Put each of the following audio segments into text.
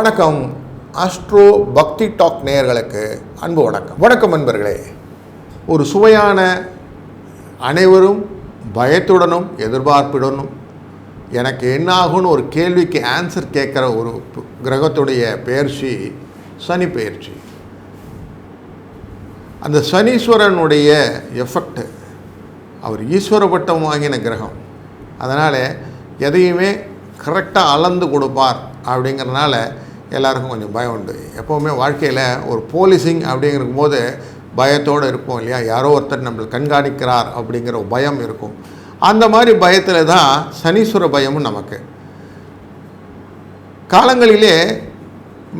வணக்கம். அஸ்ட்ரோ பக்தி டாக் நேயர்களுக்கு அன்பு வணக்கம். வணக்கம் நண்பர்களே. ஒரு சுவையான அனைவரும் பயத்துடனும் எதிர்பார்ப்புடனும் எனக்கு என்ன ஆகும்னு ஒரு கேள்விக்கு ஆன்சர் கேட்குற ஒரு கிரகத்துடைய பெயர்ச்சி சனி பயிற்சி அந்த சனீஸ்வரனுடைய எஃபெக்ட் அவர் ஈஸ்வர பட்டம் வாங்கின கிரகம். அதனால் எதையுமே கரெக்டாக அளந்து கொடுப்பார் அப்படிங்கிறனால எல்லாருக்கும் கொஞ்சம் பயம் உண்டு. எப்போவுமே வாழ்க்கையில் ஒரு போலீசிங் அப்படிங்கும் போது பயத்தோடு இருப்போம் இல்லையா? யாரோ ஒருத்தர் நம்மளை கண்காணிக்கிறார் அப்படிங்கிற ஒரு பயம் இருக்கும். அந்த மாதிரி பயத்தில் தான் சனீஸ்வர பயமும் நமக்கு. காலங்களிலே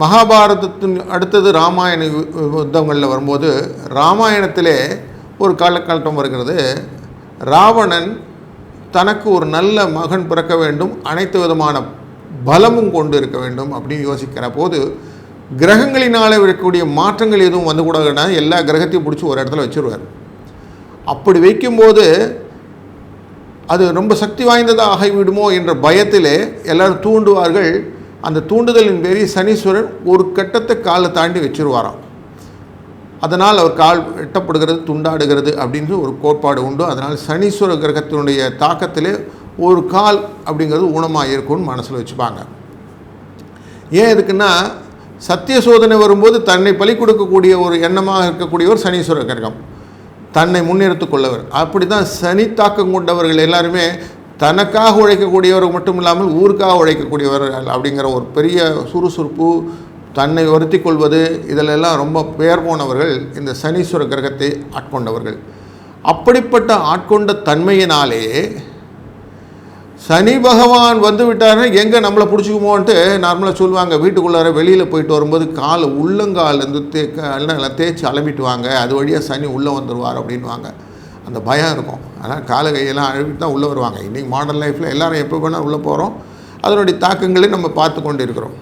மகாபாரதத்தின் அடுத்தது ராமாயண யு- யுத்தங்களில் வரும்போது ராமாயணத்திலே ஒரு காலகட்டம் வருகிறது. ராவணன் தனக்கு ஒரு நல்ல மகன் பிறக்க வேண்டும். அனைத்து விதமான பலமும் கொண்டு இருக்க வேண்டும் அப்படின்னு யோசிக்கிற போது கிரகங்களினால் இருக்கக்கூடிய மாற்றங்கள் எதுவும் வந்து கூடாதுன்னா எல்லா கிரகத்தையும் பிடிச்சி ஒரு இடத்துல வச்சுருவார். அப்படி வைக்கும்போது அது ரொம்ப சக்தி வாய்ந்ததாக ஆகிவிடுமோ என்ற பயத்திலே எல்லாரும் தூண்டுவார்கள். அந்த தூண்டுதலின் பேரில் சனீஸ்வரன் ஒரு கட்டத்தை காலை தாண்டி வச்சிருவாராம். அதனால் அவர் கால் வெட்டப்படுகிறது துண்டாடுகிறது அப்படின்னு ஒரு கோட்பாடு உண்டு. அதனால் சனீஸ்வர கிரகத்தினுடைய தாக்கத்திலே ஒரு கால் அப்படிங்கிறது ஊனமாக இருக்கும்னு மனசில் வச்சுப்பாங்க. ஏன் எதுக்குன்னா சத்திய சோதனை வரும்போது தன்னை பலி கொடுக்கக்கூடிய ஒரு எண்ணமாக இருக்கக்கூடியவர் சனீஸ்வர கிரகம். தன்னை முன்னிறுத்து கொள்ளவர். அப்படி தான் சனி தாக்கம் கொண்டவர்கள் எல்லாருமே தனக்காக உழைக்கக்கூடியவர் மட்டும் இல்லாமல் ஊருக்காக உழைக்கக்கூடியவர்கள் அப்படிங்கிற ஒரு பெரிய சுறுசுறுப்பு தன்னை வருத்தி கொள்வது இதிலெல்லாம் ரொம்ப பெயர் போனவர்கள் இந்த சனீஸ்வர கிரகத்தை ஆட்கொண்டவர்கள். அப்படிப்பட்ட ஆட்கொண்ட தன்மையினாலே சனி பகவான் வந்து விட்டாருன்னா எங்கே நம்மளை பிடிச்சிக்குமோன்ட்டு நார்மலாக சொல்லுவாங்க. வீட்டுக்குள்ளார வெளியில் போயிட்டு வரும்போது கால் உள்ளங்காலேருந்து தே எல்லாம் தேய்ச்சி அலம்பிட்டு வாங்க. அது வழியாக சனி உள்ளே வந்துடுவார் அப்படின்வாங்க அந்த பயம் இருக்கும். ஆனால் காலை கையெல்லாம் அழுவிட்டு தான் உள்ளே வருவாங்க. இன்றைக்கி மாடர்ன் லைஃப்பில் எல்லோரும் எப்போ வேணால் உள்ளே போகிறோம் அதனுடைய தாக்கங்களை நம்ம பார்த்து கொண்டு இருக்கிறோம்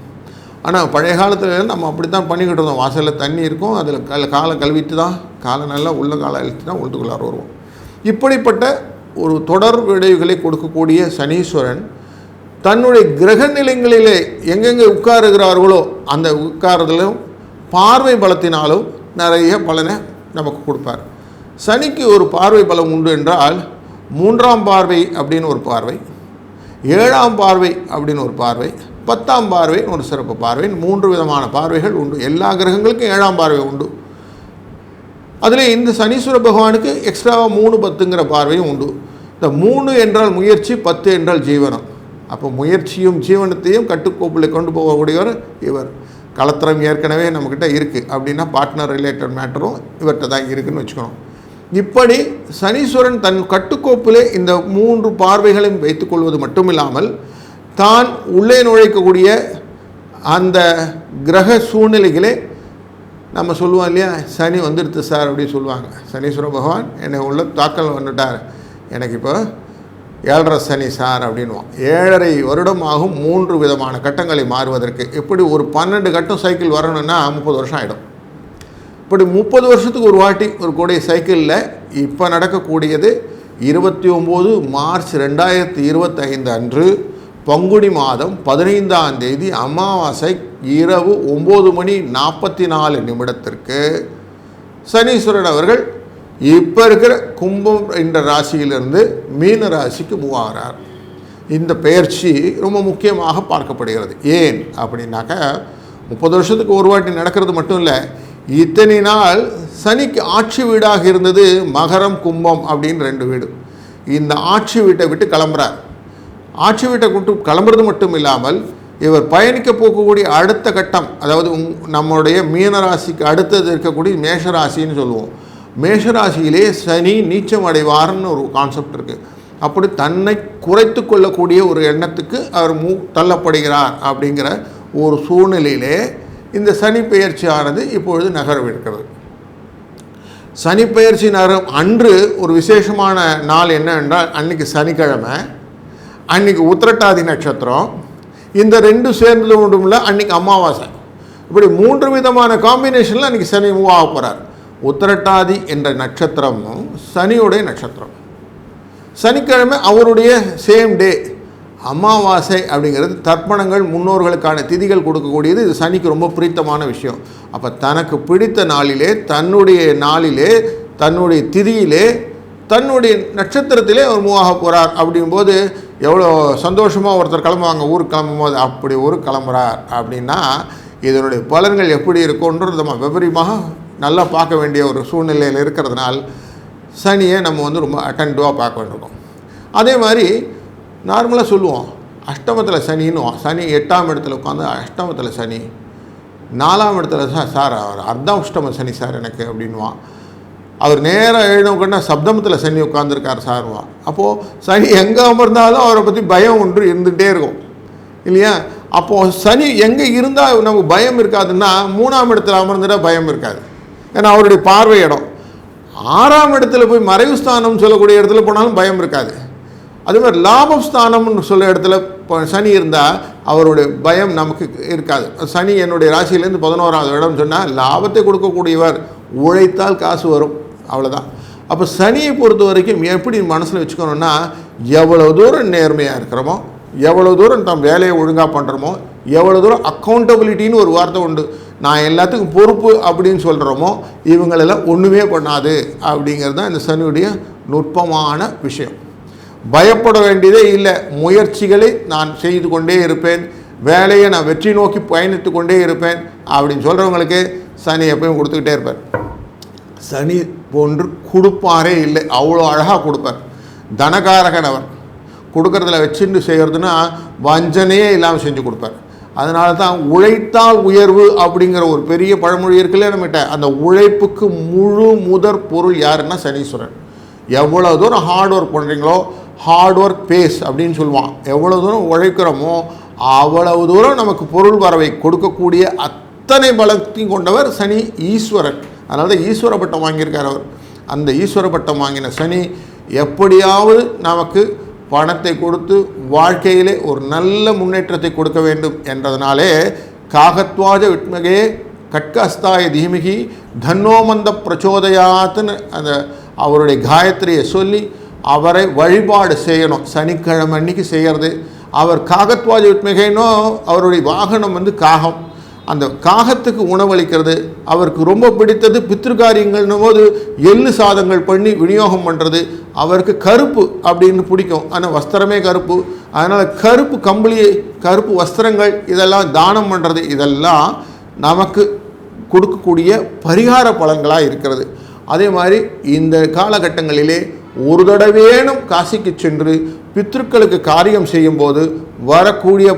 ஆனால் பழைய காலத்தில் நம்ம அப்படி தான் பண்ணிக்கிட்டு இருந்தோம். வாசலில் தண்ணி இருக்கும். அதில் கல் காலை கழுவிட்டு தான் காலை நல்லா உள்ள காலை அழுத்தி தான் உள்ளுக்குள்ளார வருவோம். இப்படிப்பட்ட ஒரு தொடர் விளைவுகளை கொடுக்கக்கூடிய சனீஸ்வரன் தன்னுடைய கிரக நிலைங்களிலே எங்கெங்கே உட்காருகிறார்களோ அந்த உட்காரதிலும் பார்வை பலத்தினாலும் நிறைய பலனை நமக்கு கொடுப்பார். சனிக்கு ஒரு பார்வை பலம் உண்டு என்றால் மூன்றாம் பார்வை அப்படின்னு ஒரு பார்வை ஏழாம் பார்வை அப்படின்னு ஒரு பார்வை பத்தாம் பார்வை ஒரு சிறப்பு பார்வை மூன்று விதமான பார்வைகள் உண்டு. எல்லா கிரகங்களுக்கும் ஏழாம் பார்வை உண்டு. அதில் இந்த சனீஸ்வர பகவானுக்கு எக்ஸ்ட்ராவாக மூணு பத்துங்கிற பார்வையும் உண்டு. இந்த மூணு என்றால் முயற்சி பத்து என்றால் ஜீவனம். அப்போ முயற்சியும் ஜீவனத்தையும் கட்டுக்கோப்பில் கொண்டு போகக்கூடியவர் இவர். கலத்திரம் ஏற்கனவே நம்மக்கிட்ட இருக்குது அப்படின்னா பார்ட்னர் ரிலேட்டட் மேட்டரும் இவர்கிட்ட தான் இருக்குதுன்னு வச்சுக்கணும். இப்படி சனீஸ்வரன் தன் கட்டுக்கோப்பிலே இந்த மூன்று பார்வைகளையும் வைத்துக்கொள்வது மட்டுமில்லாமல் தான் உள்ளே நுழைக்கக்கூடிய அந்த கிரக சூழ்நிலைகளே நம்ம சொல்லுவோம் இல்லையா சனி வந்துடுது சார் அப்படின்னு சொல்லுவாங்க. சனீஸ்வர பகவான் என்னை உள்ள தாக்கல் வந்துட்டார். எனக்கு இப்போ ஏழரை சனி சார் அப்படின்வான் ஏழரை வருடம் ஆகும் மூன்று விதமான கட்டங்களை மாறுவதற்கு. எப்படி ஒரு பன்னெண்டு கட்டம் சைக்கிள் வரணும்னா முப்பது வருஷம் ஆகிடும் இப்படி முப்பது வருஷத்துக்கு ஒரு வாட்டி ஒரு கூடிய சைக்கிளில் இப்போ நடக்கக்கூடியது இருபத்தி ஒம்பது மார்ச் ரெண்டாயிரத்தி இருபத்தைந்து அன்று பங்குனி மாதம் பதினைந்தாம் தேதி அமாவாசை இரவு ஒம்பது மணி நாற்பத்தி நாலு நிமிடத்திற்கு சனீஸ்வரன் அவர்கள் இப்போ இருக்கிற கும்பம் என்ற ராசியிலிருந்து மீன ராசிக்கு மூவ் ஆகிறார் இந்த பெயர்ச்சி ரொம்ப முக்கியமாக பார்க்கப்படுகிறது. ஏன் அப்படின்னாக்க முப்பது வருஷத்துக்கு ஒரு வாட்டி நடக்கிறது மட்டும் இல்லை இத்தனை நாள் சனிக்கு ஆட்சி வீடாக இருந்தது மகரம் கும்பம் அப்படின்னு ரெண்டு வீடு. இந்த ஆட்சி வீட்டை விட்டு கிளம்புறார். ஆட்சி வீட்டை கொண்டு கிளம்புறது மட்டும் இல்லாமல் இவர் பயணிக்க போகக்கூடிய அடுத்த கட்டம் அதாவது உங் நம்முடைய மீனராசிக்கு அடுத்தது இருக்கக்கூடிய மேஷராசின்னு சொல்லுவோம். மேஷராசியிலே சனி நீச்சம் அடைவார்னு ஒரு கான்செப்ட் இருக்குது அப்படி தன்னை குறைத்து கொள்ளக்கூடிய ஒரு எண்ணத்துக்கு அவர் மூ தள்ளப்படுகிறார் அப்படிங்கிற ஒரு சூழ்நிலையிலே இந்த சனி பெயர்ச்சியானது இப்பொழுது நகரவிருக்கிறது. சனி பெயர்ச்சி நகரம் அன்று ஒரு விசேஷமான நாள் என்ன என்றால் அன்னைக்கு சனிக்கிழமை. அன்னைக்கு உத்திரட்டாதி நட்சத்திரம். இந்த ரெண்டு சேர்ந்தது மட்டும் அன்னைக்கு அமாவாசை. இப்படி மூன்று விதமான காம்பினேஷனில் அன்றைக்கி சனி மூவ் ஆக போகிறார் உத்திரட்டாதி என்ற நட்சத்திரமும் சனியுடைய நட்சத்திரம். சனிக்கிழமை அவருடைய சேம் டே அமாவாசை அப்படிங்கிறது தர்ப்பணங்கள் முன்னோர்களுக்கான திதிகள் கொடுக்கக்கூடியது. இது சனிக்கு ரொம்ப பிடித்தமான விஷயம். அப்போ தனக்கு பிடித்த நாளிலே தன்னுடைய நாளிலே தன்னுடைய திதியிலே தன்னுடைய நட்சத்திரத்திலே அவர் மூவாக போகிறார் அப்படிங்கும்போது எவ்வளோ சந்தோஷமாக ஒருத்தர் கிளம்புவாங்க ஊருக்கு கிளம்பும் போது அப்படி ஊருக்கு கிளம்புறார் அப்படின்னா இதனுடைய பலன்கள் எப்படி இருக்கும்ன்றது நம்ம விபரீமாக நல்லா பார்க்க வேண்டிய ஒரு சூழ்நிலையில் இருக்கிறதுனால் சனியை நம்ம வந்து ரொம்ப அட்டன்டிவாக பார்க்க வேண்டியிருக்கோம். அதே மாதிரி நார்மலாக சொல்லுவோம் அஷ்டமத்தில் சனின்னு சனி எட்டாம் இடத்துல உட்காந்து அஷ்டமத்தில் சனி நாலாம் இடத்துல சார் சார் அவர் அர்த்தம் அஷ்டம சனி சார் எனக்கு அப்படின்வான் அவர் நேராக எழுதவுக்கன்னா சப்தமத்தில் சனி உட்காந்துருக்கார் சார்வா அப்போது சனி எங்கே அமர்ந்தாலும் அவரை பற்றி பயம் ஒன்று இருந்துகிட்டே இருக்கும். இல்லையா? அப்போது சனி எங்கே இருந்தால் நமக்கு பயம் இருக்காதுன்னா மூணாம் இடத்துல அமர்ந்துட்டா பயம் இருக்காது. ஏன்னா அவருடைய பார்வை இடம். ஆறாம் இடத்துல போய் மறைவு ஸ்தானம் சொல்லக்கூடிய இடத்துல போனாலும் பயம் இருக்காது. அதே மாதிரி லாபஸ்தானம்னு சொல்ல இடத்துல இப்போ சனி இருந்தால் அவருடைய பயம் நமக்கு இருக்காது. சனி என்னுடைய ராசியிலேருந்து பதினோராவது இடம் சொன்னால் லாபத்தை கொடுக்கக்கூடியவர் உழைத்தால் காசு வரும். அவ்வளோதான் அப்போ சனியை பொறுத்த வரைக்கும் எப்படி மனசில் வச்சுக்கணும்னா எவ்வளோ தூரம் நேர்மையாக இருக்கிறோமோ எவ்வளோ தூரம் நம்ம வேலையை ஒழுங்காக பண்ணுறோமோ எவ்வளோ தூரம் அக்கௌண்டபிலிட்டின்னு ஒரு வார்த்தை உண்டு. நான் எல்லாத்துக்கும் பொறுப்பு அப்படின்னு சொல்கிறோமோ இவங்களெல்லாம் ஒன்றுமே பண்ணாது அப்படிங்கிறது தான் இந்த சனியுடைய நுட்பமான விஷயம். பயப்பட வேண்டியதே இல்லை. முயற்சிகளை நான் செய்து கொண்டே இருப்பேன். வேலையை நான் வெற்றி நோக்கி பயணித்து கொண்டே இருப்பேன் அப்படின்னு சொல்கிறவங்களுக்கு சனி எப்பயும் கொடுத்துக்கிட்டே இருப்பேன் சனி போன்று கொடுப்பாரே இல்லை. அவ்வளோ அழகாக கொடுப்பார். தனகாரகன் அவர். கொடுக்கறதுல வச்சுட்டு செய்கிறதுனா வஞ்சனையே இல்லாமல் செஞ்சு கொடுப்பார். அதனால தான் உழைத்தால் உயர்வு அப்படிங்கிற ஒரு பெரிய பழமொழி இருக்குல்ல நம்மகிட்ட. அந்த உழைப்புக்கு முழு முதற் பொருள் யாருன்னா சனீஸ்வரன். எவ்வளோ தூரம் ஹார்ட் ஒர்க் பண்ணுறீங்களோ ஹார்ட் ஒர்க் பேஸ் அப்படின்னு சொல்லுவான். எவ்வளோ தூரம் உழைக்கிறோமோ அவ்வளவு தூரம் நமக்கு பொருள் வரவை கொடுக்கக்கூடிய அத்தனை பலத்தையும் கொண்டவர் சனி ஈஸ்வரன். அதனால தான் ஈஸ்வர பட்டம் வாங்கியிருக்கார் அவர். அந்த ஈஸ்வர பட்டம் வாங்கின சனி எப்படியாவது நமக்கு பணத்தை கொடுத்து வாழ்க்கையிலே ஒரு நல்ல முன்னேற்றத்தை கொடுக்க வேண்டும் என்றதனாலே காகத்வாஜ விட்மகே கட்கஸ்தாய தீமிகி தன்னோமந்த பிரச்சோதயாத்துன்னு அந்த அவருடைய காயத்ரியை சொல்லி அவரை வழிபாடு செய்யணும். சனிக்கிழமை அன்னைக்கு செய்கிறது அவர் காகத்வாஜ விட்மிகைனோ அவருடைய வாகனம் வந்து காகம். அந்த காகத்துக்கு உணவளிக்கிறது. அவருக்கு ரொம்ப பிடித்தது பித்திருக்காரியங்கள்னும் போது எள்ளு சாதங்கள் பண்ணி விநியோகம் பண்ணுறது அவருக்கு கருப்பு அப்படின்னு பிடிக்கும். ஆனால் வஸ்திரமே கருப்பு. அதனால் கருப்பு கம்பளி கருப்பு வஸ்திரங்கள் இதெல்லாம் தானம் பண்ணுறது இதெல்லாம் நமக்கு கொடுக்கக்கூடிய பரிகார பலன்களாக இருக்கிறது. அதே மாதிரி இந்த காலகட்டங்களிலே ஒரு தடவேனும் காசிக்கு சென்று பித்ருக்களுக்கு காரியம் செய்யும்போது வரக்கூடிய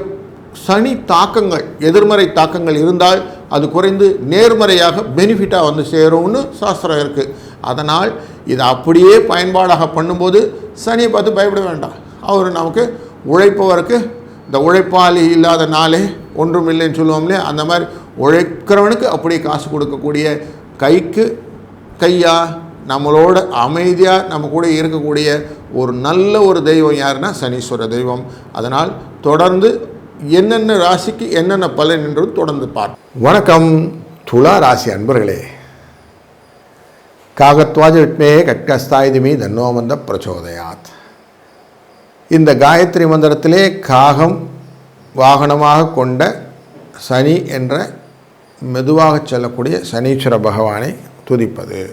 சனி தாக்கங்கள் எதிர்மறை தாக்கங்கள் இருந்தால் அது குறைந்து நேர்மறையாக பெனிஃபிட்டாக வந்து சேரும்னு சாஸ்திரம் இருக்குது அதனால் இதை அப்படியே பயன்பாடாக பண்ணும்போது சனியை பார்த்து பயப்பட வேண்டாம். அவர் நமக்கு உழைப்பவருக்கு இந்த உழைப்பாளி இல்லாத நாளே ஒன்றும் இல்லைன்னு சொல்லுவோம்லே அந்த மாதிரி உழைக்கிறவனுக்கு அப்படியே காசு கொடுக்கக்கூடிய கைக்கு கையா நம்மளோட அமைதியாக நம்ம கூட இருக்கக்கூடிய ஒரு நல்ல ஒரு தெய்வம் யாருன்னா சனீஸ்வர தெய்வம். அதனால் தொடர்ந்து என்னென்ன ராசிக்கு என்னென்ன பலன் என்று தொடர்ந்து பார் வணக்கம் துலா ராசி அன்பர்களே. காகத்வாஜ விட்மே கட்கஸ்தாயுதுமே தன்னோமந்த பிரச்சோதயாத். இந்த காயத்ரி மந்திரத்திலே காகம் வாகனமாக கொண்ட சனி என்ற மெதுவாக செல்லக்கூடிய சனீஸ்வர பகவானை துதிப்பது.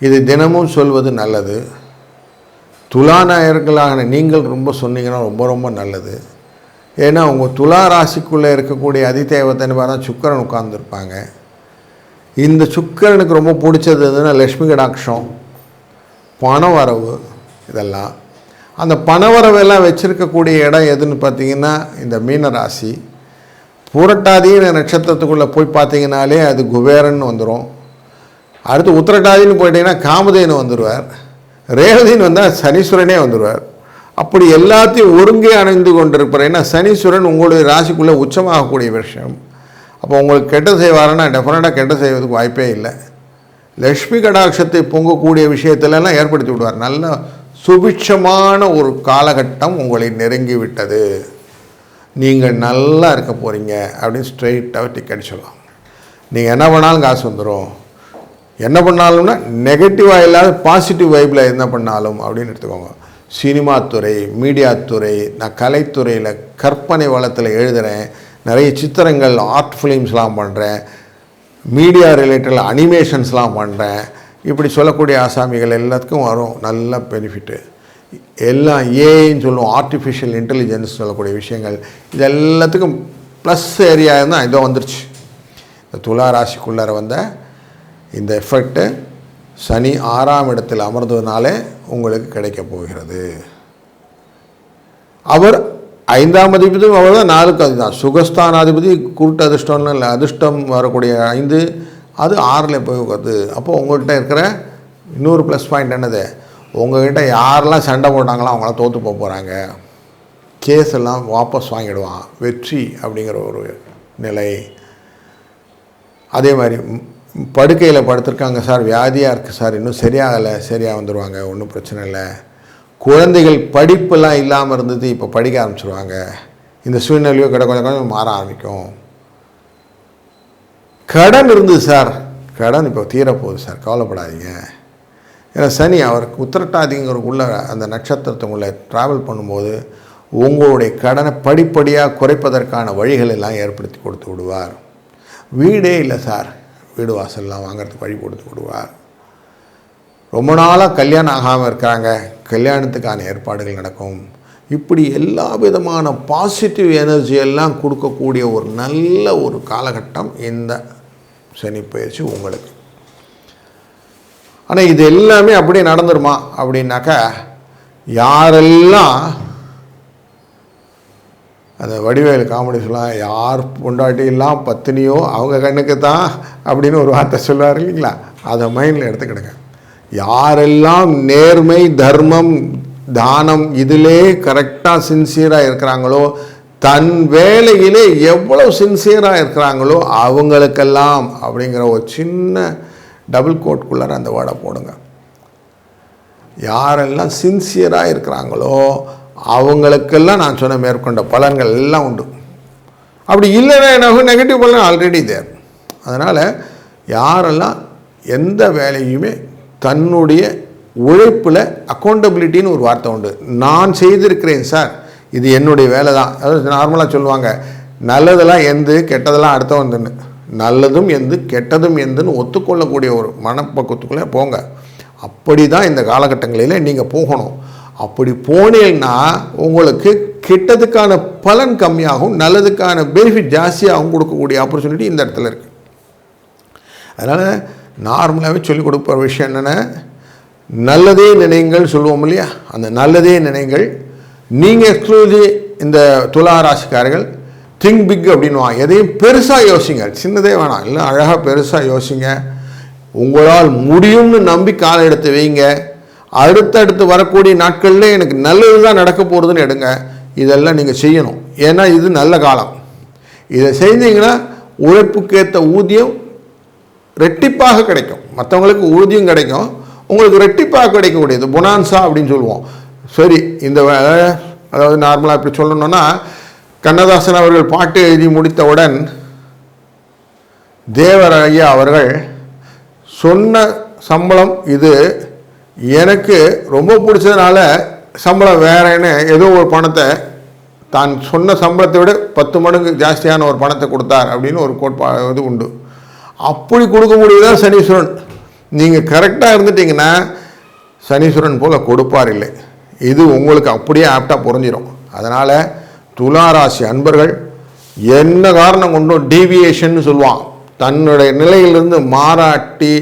இது தினமும் சொல்வது நல்லது. துலா நாயர்களான நீங்கள் ரொம்ப சொன்னீங்கன்னா ரொம்ப ரொம்ப நல்லது. ஏன்னா உங்கள் துலா ராசிக்குள்ளே இருக்கக்கூடிய அதிதேவத்தைன்னு பார்த்தா சுக்கரன் உட்கார்ந்துருப்பாங்க. இந்த சுக்கரனுக்கு ரொம்ப பிடிச்சது எதுன்னா லக்ஷ்மி கடாட்சம் பணவரவு இதெல்லாம். அந்த பணவரவெல்லாம் வச்சுருக்கக்கூடிய இடம் எதுன்னு பார்த்தீங்கன்னா இந்த மீன ராசி. பூரட்டாதின்னு நட்சத்திரத்துக்குள்ளே போய் பார்த்தீங்கனாலே அது குபேரன் வந்துடும் அடுத்து உத்திரட்டாதின்னு போயிட்டீங்கன்னா காமதேனு வந்துடுவார் ரேவதின்னு வந்தால் சனீஸ்வரனே வந்துடுவார் அப்படி எல்லாத்தையும் ஒருங்கே அணைந்து கொண்டிருப்பார். ஏன்னா சனீஸ்வரன் உங்களுடைய ராசிக்குள்ளே உச்சமாகக்கூடிய விஷயம். அப்போ உங்களுக்கு கெட்ட செய்வாருன்னா டெஃபினட்டாக கெட்ட செய்வதுக்கு வாய்ப்பே இல்லை. லக்ஷ்மி கடாட்சத்தை பொங்கக்கூடிய விஷயத்திலலாம் ஏற்படுத்தி விடுவார். நல்ல சுபிட்சமான ஒரு காலகட்டம் உங்களை நெருங்கி விட்டது. நீங்கள் நல்லா இருக்க போகிறீங்க அப்படின்னு ஸ்ட்ரெயிட்டாக டிக்கெட் சொல்லலாம் நீங்கள் என்ன பண்ணாலும் காசு வந்துடும் என்ன பண்ணாலும்னா நெகட்டிவாக இல்லாத பாசிட்டிவ் வைப்பில் என்ன பண்ணாலும் அப்படின்னு எடுத்துக்கோங்க. சினிமா துறை மீடியா துறை நான் கலைத்துறையில் கற்பனை வளத்தில் எழுதுகிறேன் நிறைய சித்திரங்கள் ஆர்ட் ஃபிலிம்ஸ்லாம் பண்ணுறேன் மீடியா ரிலேட்டடில் அனிமேஷன்ஸ்லாம் பண்ணுறேன் இப்படி சொல்லக்கூடிய ஆசாமிகள் எல்லாத்துக்கும் வரும் நல்ல பெனிஃபிட்டு எல்லாம் ஏன்னு சொல்லுவோம் ஆர்டிஃபிஷியல் இன்டெலிஜென்ஸ் சொல்லக்கூடிய விஷயங்கள். இது எல்லாத்துக்கும் ப்ளஸ் ஏரியா தான் இதோ வந்துருச்சு. இந்த துலா ராசிக்குள்ளார வந்த இந்த எஃபெக்ட்டு சனி ஆறாம் இடத்தில் அமர்ந்ததுனாலே உங்களுக்கு கிடைக்க போகிறது. அவர் ஐந்தாம் அதிபதியும் அவர் தான் நாலுக்கு அதுதான் சுகஸ்தானாதிபதி குருட்டு அதிர்ஷ்டம்னு இல்லை அதிர்ஷ்டம் வரக்கூடிய ஐந்து அது ஆறில் போய் உட்காது அப்போ உங்கள்கிட்ட இருக்கிற இன்னொரு ப்ளஸ் பாயிண்ட் என்னது? உங்கள்கிட்ட யாரெல்லாம் சண்டை போட்டாங்களோ அவங்களாம் தோற்று போக போகிறாங்க கேஸ் எல்லாம் வாபஸ் வாங்கிடுவான். வெற்றி அப்படிங்கிற ஒரு நிலை. அதே மாதிரி படுக்கையில் படுத்திருக்காங்க சார். வியாதியாக இருக்குது சார். இன்னும் சரியாகலை. சரியாக வந்துடுவாங்க ஒன்றும் பிரச்சனை இல்லை. குழந்தைகள் படிப்பெல்லாம் இல்லாமல் இருந்தது இப்போ படிக்க ஆரம்பிச்சிருவாங்க. இந்த சூழ்நிலையோ கடை கொஞ்சம் கொஞ்சம் மாற ஆரம்பிக்கும். கடன் இருந்தது சார். கடன் இப்போ தீரப்போகுது சார். கவலைப்படாதீங்க. ஏன்னா சனி அவருக்கு உத்திரட்டாதிங்கிறக்குள்ள அந்த நட்சத்திரத்துக்குள்ளே ட்ராவல் பண்ணும்போது உங்களுடைய கடனை படிப்படியாக குறைப்பதற்கான வழிகள் எல்லாம் ஏற்படுத்தி கொடுத்து விடுவார். வீடே இல்லை சார். வீடு வாசல்லாம் வாங்குறதுக்கு வழி கொடுத்து விடுவார். ரொம்ப நாளாக கல்யாணம் ஆகாமல் இருக்கிறாங்க. கல்யாணத்துக்கான ஏற்பாடுகள் நடக்கும். இப்படி எல்லா விதமான பாசிட்டிவ் எனர்ஜி எல்லாம் கொடுக்கக்கூடிய ஒரு நல்ல ஒரு காலகட்டம் இந்த சனி பயிற்சி உங்களுக்கு. ஆனால் இது எல்லாமே அப்படியே நடந்துருமா? அப்படின்னாக்கா யாரெல்லாம் அந்த வடிவேலு காமெடி சொல்லலாம் யார் பொண்டாட்டியெல்லாம் பத்தினியோ அவங்க கண்ணுக்கு தான் அப்படின்னு ஒரு வார்த்தை சொல்லுவார் இல்லைங்களா? அதை மைண்டில் எடுத்துக்கிடுங்க. யாரெல்லாம் நேர்மை தர்மம் தானம் இதிலே கரெக்டாக சின்சியராக இருக்கிறாங்களோ தன் வேலையிலே எவ்வளோ சின்சியராக இருக்கிறாங்களோ அவங்களுக்கெல்லாம் அப்படிங்கிற ஒரு சின்ன டபுள் கோட்குள்ளார அந்த வேர்டை போடுங்க. யாரெல்லாம் சின்சியராக இருக்கிறாங்களோ அவங்களுக்கெல்லாம் நான் சொன்ன மேற்கொண்ட பலன்கள் எல்லாம் உண்டு. அப்படி இல்லைன்னா என்ன நெகட்டிவ் பலன் ஆல்ரெடி தேர் அதனால் யாரெல்லாம் எந்த வேலையுமே தன்னுடைய உழைப்பில் அக்கௌண்டபிலிட்டின்னு ஒரு வார்த்தை உண்டு. நான் செய்திருக்கிறேன் சார் இது என்னுடைய வேலை தான் அதாவது நார்மலாக சொல்லுவாங்க நல்லதெல்லாம் எந்து கெட்டதெல்லாம் அடுத்த வந்துன்னு நல்லதும் எந்து கெட்டதும் எந்துன்னு ஒத்துக்கொள்ளக்கூடிய ஒரு மனப்பக்குவத்துக்குள்ளே போங்க. அப்படி தான் இந்த காலகட்டங்களில் நீங்கள் போகணும். அப்படி போனேன்னா உங்களுக்கு கெட்டதுக்கான பலன் கம்மியாகும் நல்லதுக்கான பெனிஃபிட் ஜாஸ்தியாகவும் கொடுக்கக்கூடிய ஆப்பர்ச்சுனிட்டி இந்த இடத்துல இருக்குது அதனால் நார்மலாகவே சொல்லிக் கொடுப்ப விஷயம் என்னென்ன நல்லதே நினைங்கள் சொல்லுவோம் இல்லையா? அந்த நல்லதே நினைங்கள். நீங்கள் எக்ஸ்க்ளூசிவ் இந்த துலா ராசிக்காரர்கள் திங்க் பிக் அப்படின்வா எதையும் பெருசாக யோசிங்க. சின்னதே வேணாம். இல்லை அழகாக பெருசாக யோசிங்க. உங்களால் முடியும்னு நம்பி காலை எடுத்து வைங்க. அடுத்தடுத்து வரக்கூடிய நாட்களில் எனக்கு நல்லது தான் நடக்க போகிறதுன்னு எடுங்க. இதெல்லாம் நீங்கள் செய்யணும். ஏன்னா இது நல்ல காலம். இதை செஞ்சீங்கன்னா உழைப்புக்கேற்ற ஊதியம் ரெட்டிப்பாக கிடைக்கும். மற்றவங்களுக்கு ஊதியம் கிடைக்கும். உங்களுக்கு ரெட்டிப்பாக கிடைக்கக்கூடியது. பொனான்சா அப்படின்னு சொல்லுவோம். சரி இந்த வே- அதாவது நார்மலாக இப்படி சொல்லணும்னா கண்ணதாசன் அவர்கள் பாட்டு எழுதி முடித்தவுடன் தேவர் அவர்கள் சொன்ன சம்பளம் இது எனக்கு ரொம்ப பிடிச்சதுனால சம்பளம் வேறேன்னு ஏதோ ஒரு பணத்தை தான் சொன்ன சம்பளத்தை விட பத்து மடங்கு ஜாஸ்தியான ஒரு பணத்தை கொடுத்தார் அப்படின்னு ஒரு கோட்பா இது உண்டு. அப்படி கொடுக்க முடியுதான் சனீஸ்வரன்? நீங்கள் கரெக்டாக இருந்துட்டீங்கன்னா சனீஸ்வரன் போல் கொடுப்பார் இல்லை. இது உங்களுக்கு அப்படியே ஆப்டாக புரிஞ்சிடும் அதனால் துளாராசி அன்பர்கள் என்ன காரணம் கொண்டும் டீவியேஷன் சொல்லுவான். தன்னுடைய நிலையிலிருந்து மாறாட்டி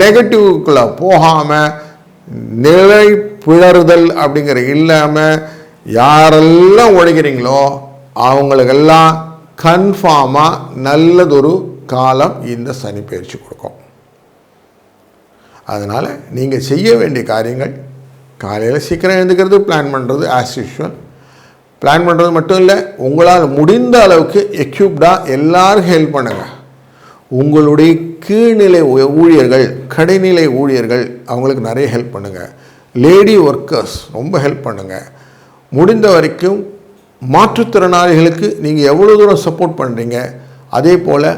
நெகட்டிவ்குள்ளே போகாமல் நிலை பிளறுதல் அப்படிங்கிற இல்லாமல் யாரெல்லாம் உழைக்கிறீங்களோ அவங்களுக்கெல்லாம் கன்ஃபார்மாக நல்லதொரு காலம் இந்த சனி பயிற்சி கொடுக்கும். அதனால் நீங்கள் செய்ய வேண்டிய காரியங்கள் காலையில் சீக்கிரம் எழுந்துக்கிறது பிளான் பண்ணுறது ஆஸ் யூஷுவல் பிளான் பண்ணுறது மட்டும் இல்லை உங்களால் முடிந்த அளவுக்கு எக்யூப்டாக எல்லாருக்கும் ஹெல்ப் பண்ணுங்கள் உங்களுடைய கீழ்நிலை ஊழியர்கள் கடைநிலை ஊழியர்கள் அவங்களுக்கு நிறைய ஹெல்ப் பண்ணுங்கள் லேடி ஒர்க்கர்ஸ் ரொம்ப ஹெல்ப் பண்ணுங்கள் முடிந்த வரைக்கும் மாற்றுத்திறனாளிகளுக்கு நீங்கள் எவ்வளோ தூரம் சப்போர்ட் பண்ணுறீங்க அதே போல்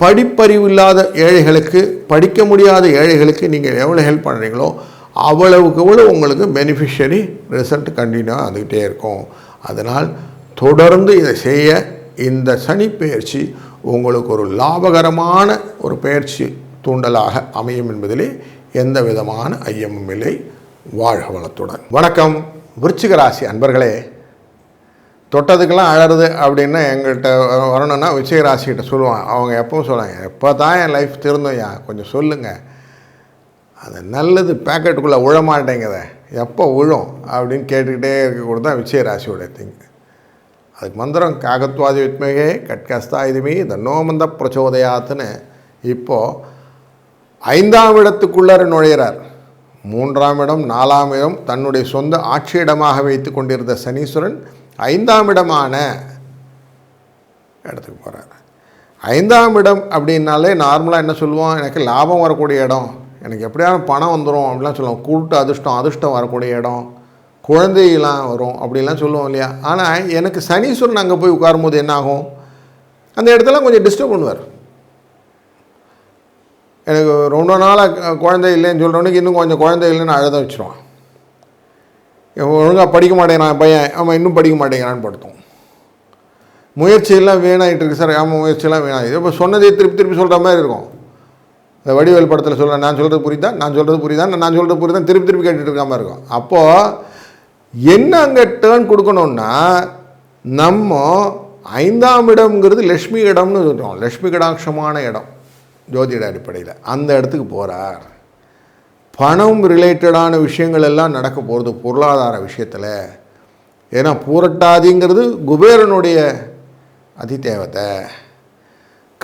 படிப்பறிவு இல்லாத ஏழைகளுக்கு படிக்க முடியாத ஏழைகளுக்கு நீங்கள் எவ்வளோ ஹெல்ப் பண்ணுறீங்களோ அவ்வளவுக்கு எவ்வளோ உங்களுக்கு பெனிஃபிஷரி ரிசல்ட் கண்டினியூவாக வந்துக்கிட்டே இருக்கும். அதனால் தொடர்ந்து இதை செய்ய இந்த சனி பயிற்சி உங்களுக்கு ஒரு லாபகரமான ஒரு பயிற்சி தூண்டலாக அமையும் என்பதிலே எந்த விதமான ஐயமும் இல்லை. வாழ்க வளத்துடன். வணக்கம். விருச்சிகராசி அன்பர்களே தொட்டதுக்கெல்லாம் அழறது அப்படின்னு எங்கள்கிட்ட வரணும்னா விருச்சிக ராசிகிட்ட சொல்லுவான் அவங்க எப்பவும் சொல்லுவாங்க எப்போ தான் என் லைஃப் திருந்தோயா கொஞ்சம் சொல்லுங்கள் அது நல்லது பேக்கெட்டுக்குள்ளே விழ எப்போ விழும் அப்படின்னு கேட்டுக்கிட்டே இருக்கக்கூடாது தான் விஜய திங்க் அதுக்கு மந்திரம் காகத்வாதி வித்மகே கட்கஸ்தா இதுமே இந்த நோமந்த பிரச்சோதயாத்துன்னு. இப்போது ஐந்தாம் இடத்துக்குள்ளார நுழையிறார். மூன்றாம் இடம் நாலாம் இடம் தன்னுடைய சொந்த ஆட்சி இடமாக வைத்து கொண்டிருந்த சனீஸ்வரன் ஐந்தாம் இடமான இடத்துக்கு போகிறார் ஐந்தாம் இடம் அப்படின்னாலே நார்மலாக என்ன சொல்லுவோம் எனக்கு லாபம் வரக்கூடிய இடம். எனக்கு எப்படியாவது பணம் வந்துடும் அப்படிலாம் சொல்லுவோம் கூட்டு அதிர்ஷ்டம் அதிர்ஷ்டம் வரக்கூடிய இடம். குழந்தையெல்லாம் வரும் அப்படிலாம் சொல்லுவோம் இல்லையா? ஆனால் எனக்கு சனீஸ்வரன் அங்கே போய் உட்காரும்போது என்ன ஆகும் அந்த இடத்துல கொஞ்சம் டிஸ்டர்ப் பண்ணுவார். எனக்கு ரொம்ப நாளாக குழந்தை இல்லைன்னு சொல்கிறவனுக்கு இன்னும் கொஞ்சம் குழந்தை இல்லைன்னு அழுத வச்சுருவான். ஒழுங்காக படிக்க மாட்டேங்கிறான் பையன். அவன் இன்னும் படிக்க மாட்டேங்கிறான்னு படுத்தும். முயற்சியெல்லாம் வீணாகிட்டு இருக்கு சார். ஆமாம் முயற்சியெல்லாம் வீணாகிது. இப்போ சொன்னதே திருப்பி திருப்பி சொல்கிற மாதிரி இருக்கும். இந்த வடிவேல் படத்தில் சொல்கிறேன் நான் சொல்கிறது புரியுதா? நான் சொல்கிறது புரியுதா? நான் சொல்கிறது புரியுதா? திருப்பி திருப்பி கேட்டுட்டு இருக்க மாதிரி இருக்கும். அப்போது என்ன அங்கே டேர்ன் கொடுக்கணுன்னா நம்ம ஐந்தாம் இடம்ங்கிறது லக்ஷ்மி இடம்னு சொல்கிறோம் லக்ஷ்மி கடாட்சமான இடம். ஜோதிட அடிப்படையில். அந்த இடத்துக்கு போகிறார் பணம் ரிலேட்டடான விஷயங்கள் எல்லாம் நடக்க போகிறது பொருளாதார விஷயத்தில். ஏன்னா பூரட்டாதிங்கிறது குபேரனுடைய அதிதேவதை.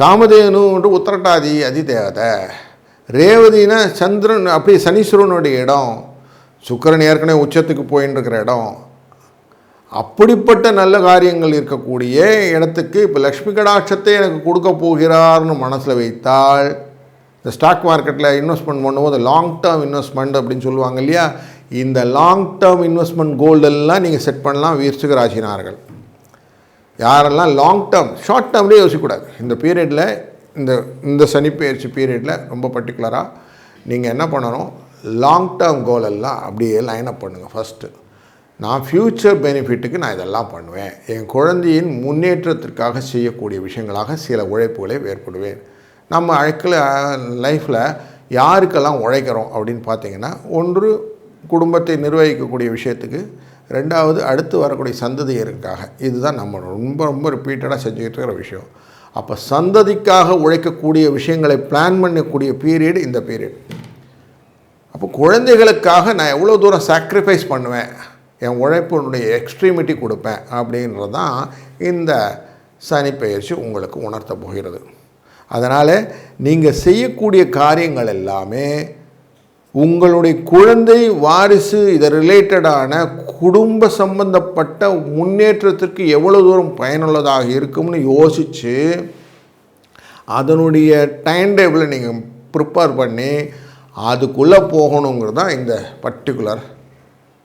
காமதேனுன்ற உத்திரட்டாதி அதிதேவதை. ரேவதினா சந்திரன் அப்படி சனீஸ்வரனுடைய இடம். சுக்கிரன் ஏற்கனவே உச்சத்துக்கு போயின்னு இருக்கிற இடம். அப்படிப்பட்ட நல்ல காரியங்கள் இருக்கக்கூடிய இடத்துக்கு இப்போ லக்ஷ்மி கடாட்சத்தை எனக்கு கொடுக்க போகிறார்னு மனசில் வைத்தால் இந்த ஸ்டாக் மார்க்கெட்டில் இன்வெஸ்ட்மெண்ட் பண்ணும்போது லாங் டேர்ம் இன்வெஸ்ட்மெண்ட் அப்படின்னு சொல்லுவாங்க இல்லையா? இந்த லாங் டேர்ம் இன்வெஸ்ட்மெண்ட் கோல்டெல்லாம் நீங்கள் செட் பண்ணலாம் வீர்ச்சிக ராசினார்கள் யாரெல்லாம் லாங் டேர்ம் ஷார்ட் டேர்ம்லேயே யோசிக்கக்கூடாது. இந்த பீரியடில் இந்த இந்த சனிப்பெயர்ச்சி பீரியடில் ரொம்ப பர்டிகுலராக நீங்கள் என்ன பண்ணணும்? லாங் டேர்ம் கோலெல்லாம் அப்படியே லைன் அப் பண்ணுங்கள் ஃபஸ்ட்டு நான் ஃப்யூச்சர் பெனிஃபிட்டுக்கு நான் இதெல்லாம் பண்ணுவேன். என் குழந்தையின் முன்னேற்றத்திற்காக செய்யக்கூடிய விஷயங்களாக சில உழைப்புகளை ஏற்படுவேன். நம்ம அழைக்கல லைஃப்பில் யாருக்கெல்லாம் உழைக்கிறோம் அப்படின்னு பார்த்தீங்கன்னா ஒன்று குடும்பத்தை நிர்வகிக்கக்கூடிய விஷயத்துக்கு ரெண்டாவது அடுத்து வரக்கூடிய சந்ததியருக்காக. இதுதான் நம்ம ரொம்ப ரொம்ப ரிப்பீட்டடாக செஞ்சுக்கிட்டு இருக்கிற விஷயம். அப்போ சந்ததிக்காக உழைக்கக்கூடிய விஷயங்களை பிளான் பண்ணக்கூடிய பீரியட் இந்த பீரியட் அப்போ குழந்தைகளுக்காக நான் எவ்வளோ தூரம் சாக்ரிஃபைஸ் பண்ணுவேன்? என் உழைப்பினுடைய எக்ஸ்ட்ரீமிட்டி கொடுப்பேன் அப்படின்றது தான் இந்த சனி பயிற்சி உங்களுக்கு உணர்த்த போகிறது. அதனால் நீங்கள் செய்யக்கூடிய காரியங்கள் எல்லாமே உங்களுடைய குழந்தை வாரிசு இதை ரிலேட்டடான குடும்ப சம்பந்தப்பட்ட முன்னேற்றத்திற்கு எவ்வளோ தூரம் பயனுள்ளதாக இருக்கும்னு யோசித்து அதனுடைய டைம் டேபிளை நீங்கள் ப்ரிப்பேர் பண்ணி அதுக்குள்ளே போகணுங்கிறது தான் இந்த பர்டிகுலர்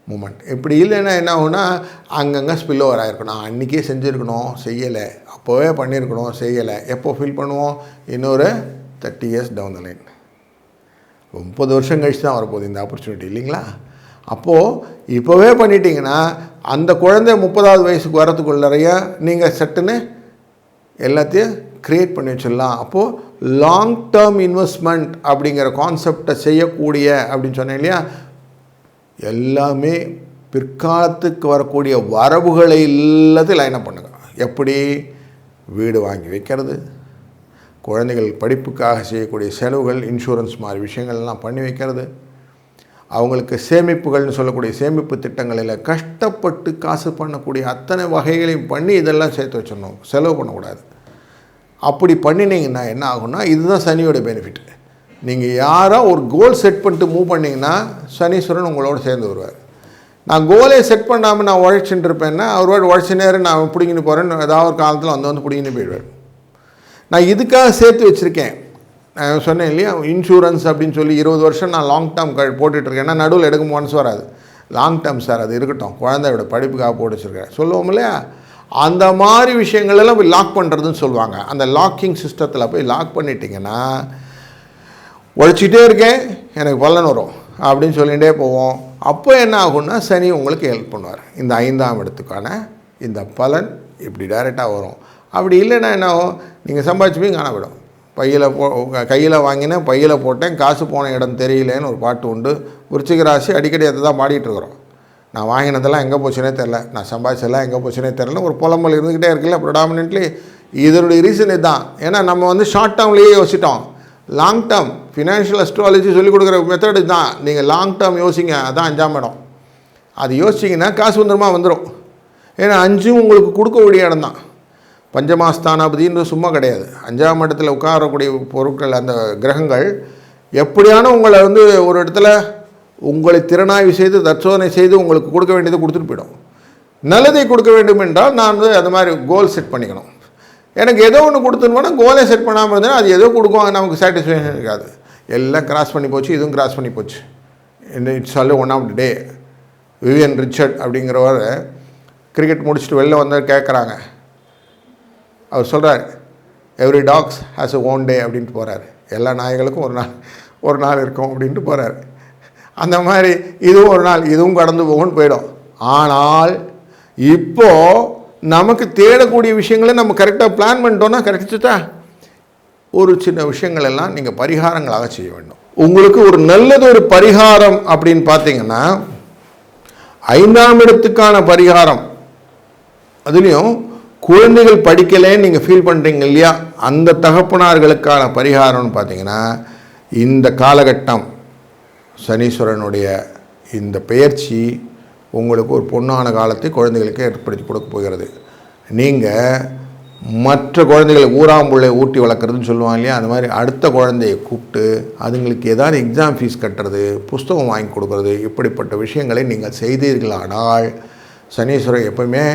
மூமெண்ட். இப்படி இல்லைன்னா என்ன ஆகுன்னா அங்கங்கே ஸ்பில் ஓவர் ஆகிருக்கும் நான் அன்றைக்கே செஞ்சுருக்கணும் செய்யலை. அப்போவே பண்ணியிருக்கணும் செய்யலை. எப்போ ஃபீல் பண்ணுவோம்? இன்னொரு thirty years down the line முப்பது வருஷம் கழிச்சு தான் வரப்போகுது இந்த ஆப்பர்ச்சுனிட்டி இல்லைங்களா? அப்போது இப்போவே பண்ணிட்டீங்கன்னா அந்த குழந்தை முப்பதாவது வயசுக்கு வரத்துக்குள்ளறைய நீங்கள் சட்டுன்னு எல்லாத்தையும் க்ரியேட் பண்ணி வச்சிடலாம். அப்போது லாங் டேர்ம் இன்வெஸ்ட்மெண்ட் அப்படிங்கிற கான்செப்டை செய்யக்கூடிய அப்படின்னு சொன்னேன் இல்லையா? எல்லாமே பிற்காலத்துக்கு வரக்கூடிய வரவுகளை எல்லாத்தையும் லைனப் பண்ணுங்க. எப்படி? வீடு வாங்கி வைக்கிறது. குழந்தைகள் படிப்புக்காக செய்யக்கூடிய செலவுகள் இன்சூரன்ஸ் மாதிரி விஷயங்கள்லாம் பண்ணி வைக்கிறது. அவங்களுக்கு சேமிப்புகள்னு சொல்லக்கூடிய சேமிப்பு திட்டங்களில் கஷ்டப்பட்டு காசு பண்ணக்கூடிய அத்தனை வகைகளையும் பண்ணி இதெல்லாம் சேர்த்து வச்சிடணும். செலவு பண்ணக்கூடாது. அப்படி பண்ணினீங்கன்னா என்ன ஆகும்னா இதுதான் சனியோட பெனிஃபிட் நீங்கள் யாரோ ஒரு கோல் செட் பண்ணிட்டு மூவ் பண்ணிங்கன்னா சனீஸ்வரன் உங்களோட சேர்ந்து வருவார். நான் கோலே செட் பண்ணாமல் நான் உழைச்சிட்டு இருப்பேன்னா அவர் வாடி உழைச்ச நேரம் நான் பிடிங்கின்னு போகிறேன்னு ஏதாவது ஒரு காலத்தில் வந்து வந்து பிடிங்கின்னு போயிடுவார். நான் இதுக்காக சேர்த்து வச்சுருக்கேன். நான் சொன்னேன் இல்லையா இன்சூரன்ஸ் அப்படின்னு சொல்லி இருபது வருஷம் நான் லாங் டேர்ம் க போட்டுட்ருக்கேன். ஏன்னா நடுவில் எடுக்க மனசு வராது. லாங் டேர்ம் சார் அது இருக்கட்டும். குழந்தையோட படிப்புக்காக போட்டு வச்சுருக்கேன். சொல்லுவோம் இல்லையா? அந்த மாதிரி விஷயங்களெல்லாம் போய் லாக் பண்ணுறதுன்னு சொல்லுவாங்க. அந்த லாக்கிங் சிஸ்டத்தில் போய் லாக் பண்ணிட்டீங்கன்னா உழைச்சிக்கிட்டே இருக்கேன் எனக்கு பலன் வரும் அப்படின்னு சொல்லிகிட்டே போவோம். அப்போ என்ன ஆகும்னா சனி உங்களுக்கு ஹெல்ப் பண்ணுவார். இந்த ஐந்தாம் இடத்துக்கான இந்த பலன் இப்படி டைரெக்டாக வரும். அப்படி இல்லைன்னா என்ன ஆகும்? நீங்கள் சம்பாதிச்சுப்பீங்க காணப்படும் பையில் போ கையில் வாங்கினேன் பையில் போட்டேன் காசு போன இடம் தெரியலேன்னு ஒரு பாட்டு உண்டு. விருச்சிக ராசி அடிக்கடி அதை தான் பாடிட்டுருக்குறோம் நான் வாங்கினதெல்லாம் எங்கே போச்சுனே தெரில நான் சம்பாதிச்சதெல்லாம் எங்கே போச்சுனே தெரில ஒரு புலம்பல் இருந்துக்கிட்டே இருக்குல்ல ப்ரொடாமினென்ட்லி இதனுடைய ரீசன் இதுதான். ஏன்னா நம்ம வந்து ஷார்ட் டேர்ம்லேயே யோசிச்சிட்டோம் லாங் டேர்ம் ஃபினான்ஷியல் அஸ்ட்ராலஜி சொல்லிக் கொடுக்குற மெத்தட் தான் நீங்கள் லாங் டேர்ம் யோசிங்க அதான் அஞ்சாம் இடம். அது யோசிச்சிங்கன்னா காசு வந்துருமா வந்துடும் ஏன்னா அஞ்சும் உங்களுக்கு கொடுக்கக்கூடிய இடம் தான். பஞ்சமாஸ்தானாபதின்ற சும்மா கிடையாது. அஞ்சாம் இடத்துல உட்காரக்கூடிய பொருட்கள் அந்த கிரகங்கள் எப்படியான உங்களை வந்து ஒரு இடத்துல உங்களை திறனாய்வு செய்து தற்சோதனை செய்து உங்களுக்கு கொடுக்க வேண்டியதை கொடுத்துட்டு போயிடும். நல்லதை கொடுக்க வேண்டும் என்றால் நான் வந்து அது மாதிரி கோல் செட் பண்ணிக்கணும். எனக்கு ஏதோ ஒன்று கொடுத்துருவோம்னா கோலே செட் பண்ணாமல் இருந்தேன்னா அது ஏதோ கொடுக்கும் நமக்கு சாட்டிஸ்ஃபேக்ஷன் இருக்காது. எல்லாம் கிராஸ் பண்ணி போச்சு இதுவும் கிராஸ் பண்ணி போச்சு. இந்த it's all one of the day Vivian Richard அப்படிங்கிறவர் கிரிக்கெட் முடிச்சுட்டு வெளில வந்தார் கேட்குறாங்க அவர் சொல்கிறார் every dogs has a own day அப்படின்ட்டு போகிறார் எல்லா நாய்களுக்கும் ஒரு நாள் ஒரு நாள் இருக்கும் அப்படின்ட்டு போகிறார் அந்த மாதிரி இதுவும் ஒரு நாள் இதுவும் கடந்து போகும்னு போயிடும். ஆனால் இப்போது நமக்கு தேடக்கூடிய விஷயங்களை நம்ம கரெக்டாக பிளான் பண்ணிட்டோன்னா கிடைச்சிட்டா? ஒரு சின்ன விஷயங்கள் எல்லாம் நீங்கள் பரிகாரங்களாக செய்ய வேண்டும். உங்களுக்கு ஒரு நல்லது ஒரு பரிகாரம் அப்படின்னு பார்த்தீங்கன்னா ஐந்தாம் இடத்துக்கான பரிகாரம். அதுலேயும் குழந்தைகள் படிக்கலைன்னு நீங்கள் ஃபீல் பண்ணுறீங்க இல்லையா? அந்த தகப்பனார்களுக்கான பரிகாரம்னு பார்த்தீங்கன்னா இந்த காலகட்டம் சனீஸ்வரனுடைய இந்த பெயர்ச்சி உங்களுக்கு ஒரு பொன்னான காலத்தை குழந்தைகளுக்கு ஏற்படுத்தி கொடுக்க போகிறது. நீங்கள் மற்ற குழந்தைகளை ஊராம்புள்ளை ஊட்டி வளர்க்குறதுன்னு சொல்லுவாங்க இல்லையா? அந்த மாதிரி அடுத்த குழந்தையை கூப்பிட்டு அதுங்களுக்கு ஏதாவது எக்ஸாம் ஃபீஸ் கட்டுறது புஸ்தகம் வாங்கி கொடுக்குறது இப்படிப்பட்ட விஷயங்களை நீங்கள் செய்தீர்களானால் சனீஸ்வரர் எப்பவுமே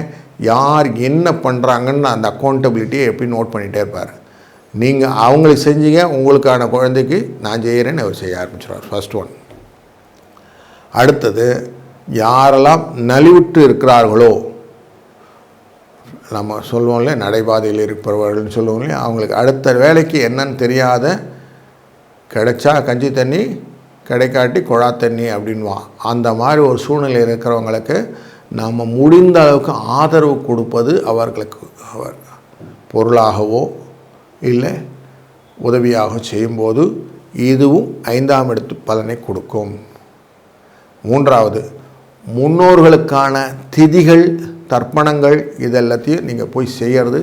யார் என்ன பண்ணுறாங்கன்னு அந்த அக்கௌண்டபிலிட்டியை எப்படி நோட் பண்ணிகிட்டே இருப்பார். நீங்கள் அவங்களுக்கு செஞ்சீங்க உங்களுக்கான குழந்தைக்கு நான் செய்கிறேன்னு அவர் செய்ய ஆரம்பிச்சிடுவார் ஃபர்ஸ்ட் ஒன் அடுத்தது யாரெல்லாம் நலிவுற்று இருக்கிறார்களோ நம்ம சொல்லுவோம்ல நடைபாதையில் இருப்பவர்கள்னு சொல்லுவோம் இல்லையா அவங்களுக்கு அடுத்த வேலைக்கு என்னன்னு தெரியாத கிடைச்சா கஞ்சி தண்ணி கிடைக்காட்டி குழா தண்ணி அப்படின்வான் அந்த மாதிரி ஒரு சூழ்நிலை இருக்கிறவங்களுக்கு நம்ம முடிந்த அளவுக்கு ஆதரவு கொடுப்பது அவர்களுக்கு அவர் பொருளாகவோ இல்லை உதவியாக செய்யும்போது இதுவும் ஐந்தாம் இடத்து பலனை கொடுக்கும். மூன்றாவது முன்னோர்களுக்கான திதிகள் தர்ப்பணங்கள் இதெல்லாத்தையும் நீங்கள் போய் செய்கிறது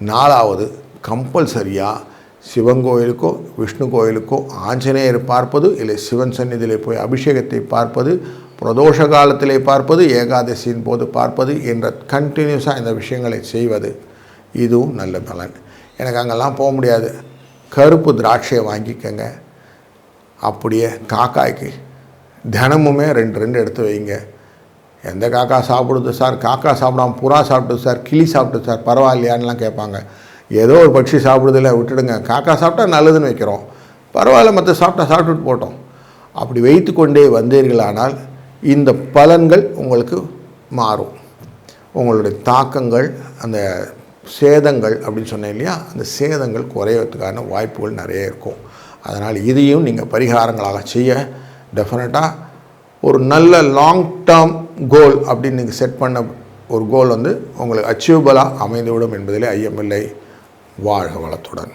நாலாவது கம்பல்சரியாக சிவன் கோயிலுக்கோ விஷ்ணு கோயிலுக்கோ ஆஞ்சநேயர் பார்ப்பது இல்லை சிவன் சந்நிதியிலே போய் அபிஷேகத்தை பார்ப்பது பிரதோஷ காலத்திலே பார்ப்பது ஏகாதசியின் போது பார்ப்பது என்ற கண்டினியூஸாக இந்த விஷயங்களை செய்வது. இதுவும் நல்ல பலன். எனக்கு அங்கெல்லாம் போக முடியாது. கருப்பு திராட்சையை வாங்கிக்கங்க. அப்படியே காக்காய்க்கு தினமுமே ரெண்டு ரெண்டு எடுத்து வைங்க. எந்த காக்கா சாப்பிடுது சார்? காக்கா சாப்பிடாம புறா சாப்பிடுது சார்? கிளி சாப்பிடுது சார்? பரவாயில்லையான்லாம் கேட்பாங்க. ஏதோ ஒரு பட்சி சாப்பிடுதில்ல விட்டுடுங்க. காக்கா சாப்பிட்டா நல்லதுன்னு வைக்கிறோம். பரவாயில்ல மற்ற சாப்பிட்டா சாப்பிட்டுட்டு போட்டோம். அப்படி வைத்து கொண்டே வந்தீர்களானால் இந்த பலன்கள் உங்களுக்கு மாறும். உங்களுடைய தாக்கங்கள் அந்த சேதங்கள் அப்படின்னு சொன்னேன் இல்லையா? அந்த சேதங்கள் குறையறதுக்கான வாய்ப்புகள் நிறைய இருக்கும். அதனால் இதையும் நீங்கள் பரிகாரங்களாக செய்ய டெஃபினட்டாக ஒரு நல்ல லாங் டேர்ம் கோல் அப்படின்னு நீங்கள் செட் பண்ண ஒரு கோல் வந்து உங்களுக்கு அச்சீவபிளாக அமைந்துவிடும் என்பதிலே ஐயமில்லை வாழ்க வளத்துடன்.